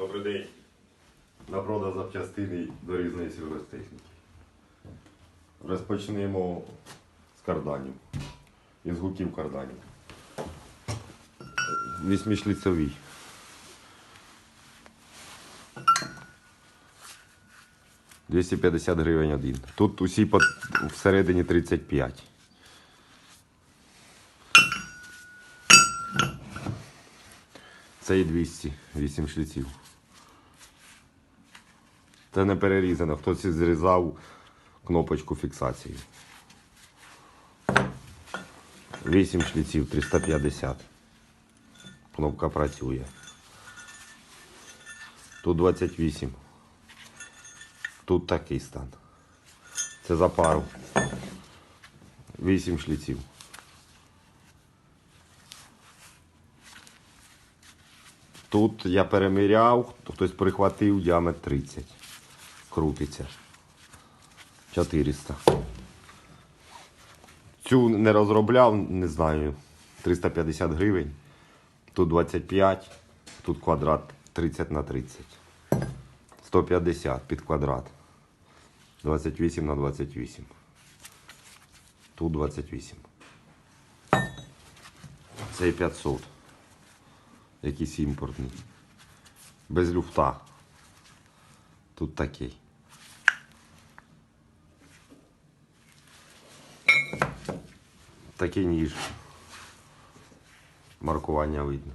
Добрий день. На запчастини до різної сільгосптехніки. Розпочнемо з карданів. Із гуків карданів. Вісьмишліцевий. Двісті п'ятдесят гривень один. Тут усі по- всередині 35. Це і 200, 8 шліців. Це не перерізано, хтось зрізав кнопочку фіксації. 8 шліців 350. Кнопка працює. Тут 28. Тут такий стан. Це за пару. 8 шліців. Тут я переміряв, хтось прихватив діаметр 30. Крутиться. 400. Цю не розробляв, не знаю. 350 гривень. Тут 25, тут квадрат 30 на 30. 150 під квадрат. 28 на 28. Тут 28. Цей 500. Якийсь імпортний. Без люфта. Тут такий. Такий ніж. Маркування видно.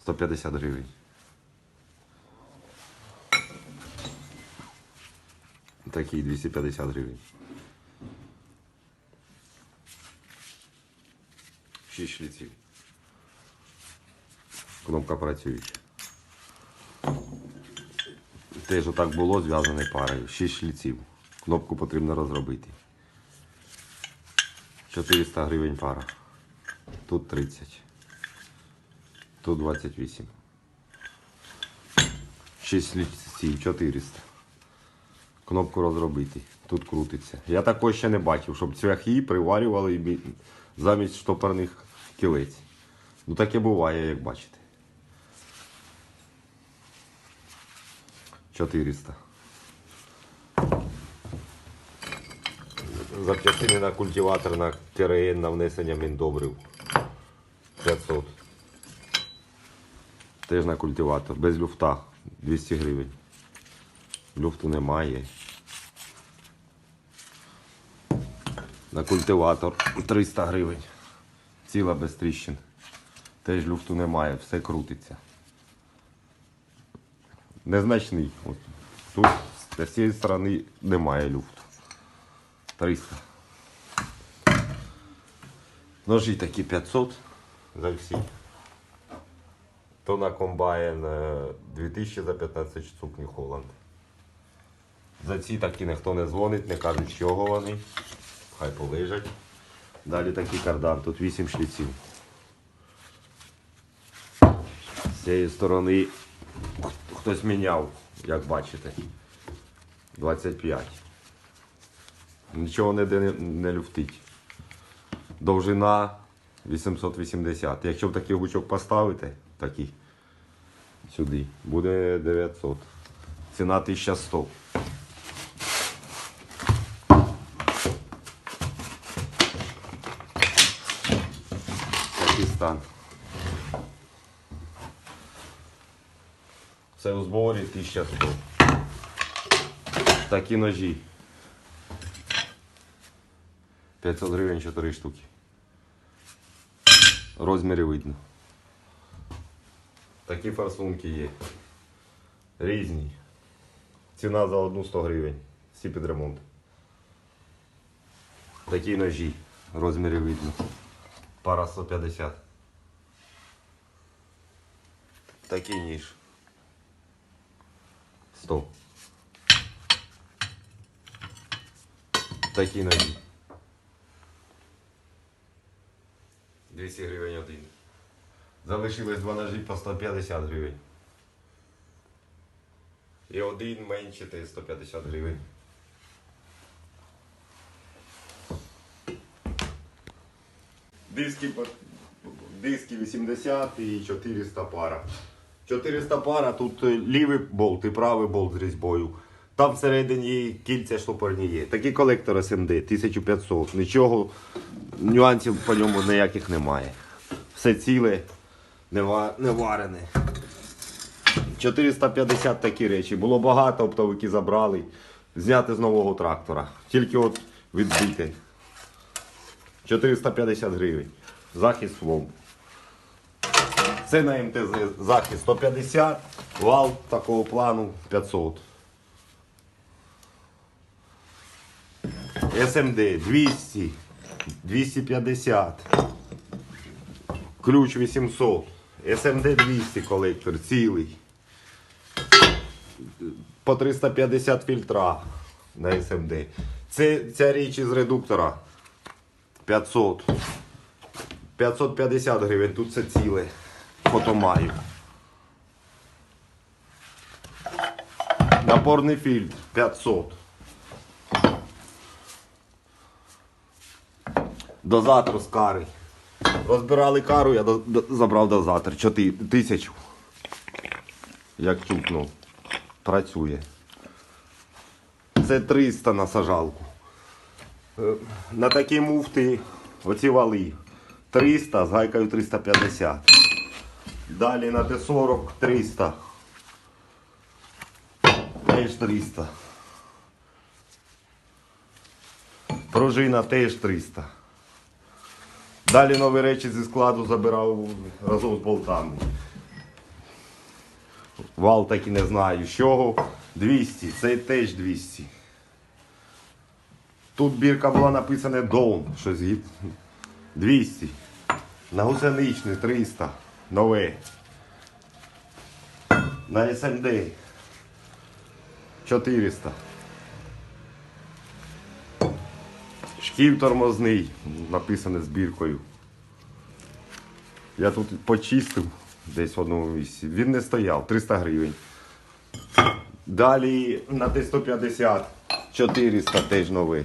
150 гривень. Такий 250 гривень. 6 шліців. Кнопка працююча. Теж отак було зв'язане парою. 6 шліців. Кнопку потрібно розробити. 400 гривень пара. Тут 30. Тут 28. 6 шліців, 400. Кнопку розробити. Тут крутиться. Я такого ще не бачив, щоб цвяхи приварювали замість штопорних кілець. Ну таке буває, як бачите. 400. Запчастини на культиватор на КРН на внесення міндобрив. 500. Теж на культиватор. Без люфта. 200 гривень. Люфту немає. На культиватор 300 гривень. Ціла без тріщин. Теж люфту немає, все крутиться. Незначний. Тут з цієї сторони немає люфту. 300. Ножі такі 500 за всі. То на комбайн е, 2000 за 15 штук New Holland. За ці такі ніхто не дзвонить, не кажуть, з чого вони. Хай полежать. Далі такий кардан, тут 8 шліців. З цієї сторони хтось міняв, як бачите. 25. Нічого ніде не, не люфтить. Довжина 880. Якщо такий гучок поставити, такий сюди, буде 900. Ціна 1100. Такий стан. Це у зборі 1100. Такі ножі. 500 гривень 4 штуки. Розміри видно. Такі форсунки є. Різні. Ціна за одну 100 гривень. Всі під ремонт. Такі ножі. Розміри видно. Пара 150. Такий ніж. 100. Такі ножі. 200 гривень один. Залишилось два ножі по 150 гривень. І один менше те 150 гривень. Диски, диски 80 і 400 пара. 400 пара, тут лівий болт і правий болт з різьбою. Там всередині кільця штопорні є. Такий колектор СМД 1500. Нічого, нюансів по ньому ніяких немає. Все ціле, не, не варене. 450 такі речі. Було багато, оптовики забрали. Зняти з нового трактора. Тільки от відбити. 450 гривень. Захист флом. Це на МТЗ захист 150, вал такого плану 500. СМД 200, 250. Ключ 800. СМД 200 колектор цілий. По 350 фільтра на СМД. Це ця річ із редуктора 500. 550 гривень, тут це ціле. Фотомаю. Напорний фільтр 500. Дозатор з кари. Розбирали кару, я до- до- забрав дозатор. 4 тисячу. Як чукнув. Працює. Це 300 на сажалку. Е, На такі муфти оці вали 300 з гайкою 350. Далі на Т40 300. Теж 300. Пружина теж 300. Далі нові речі зі складу забирав разом з болтами. Вал так і не знаю. З чого 200, це теж 200. Тут бірка була написана Down, щось гі- 200. На гусеничний 300. Нове. На СМД 400. Шків тормозний, написане збіркою. Я тут почистив десь в одному місці. Він не стояв, 300 гривень. Далі на Т-150 400 теж новий.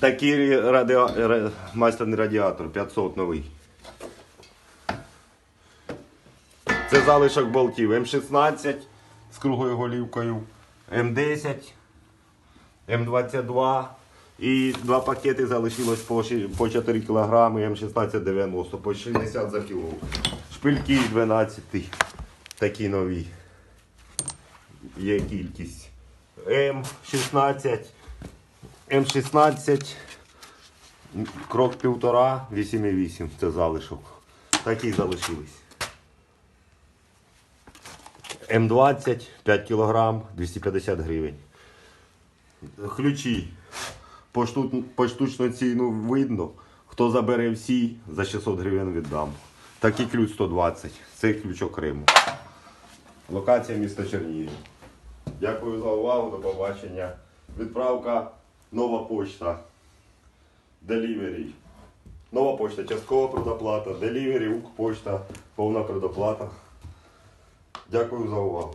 Такий радіа... майстерний радіатор 500 новий. Це залишок болтів М16 з круглою голівкою, М10, М22 і два пакети залишилось по, 4 кг М1690, по 60 за кіло. Шпильки 12, такі нові. Є кількість. М16, М16, крок півтора, 8,8 це залишок. Такі залишились. М20, 5 кг, 250 гривень. Ключі. По, шту- по штучну ціну видно. Хто забере всі, за 600 гривень віддам. Такий ключ 120. Це ключ окремо. Локація міста Чернігів. Дякую за увагу, до побачення. Відправка нова почта. Delivery. Нова почта, часткова предоплата. Delivery, Укрпочта, повна предоплата. Дякую за увагу.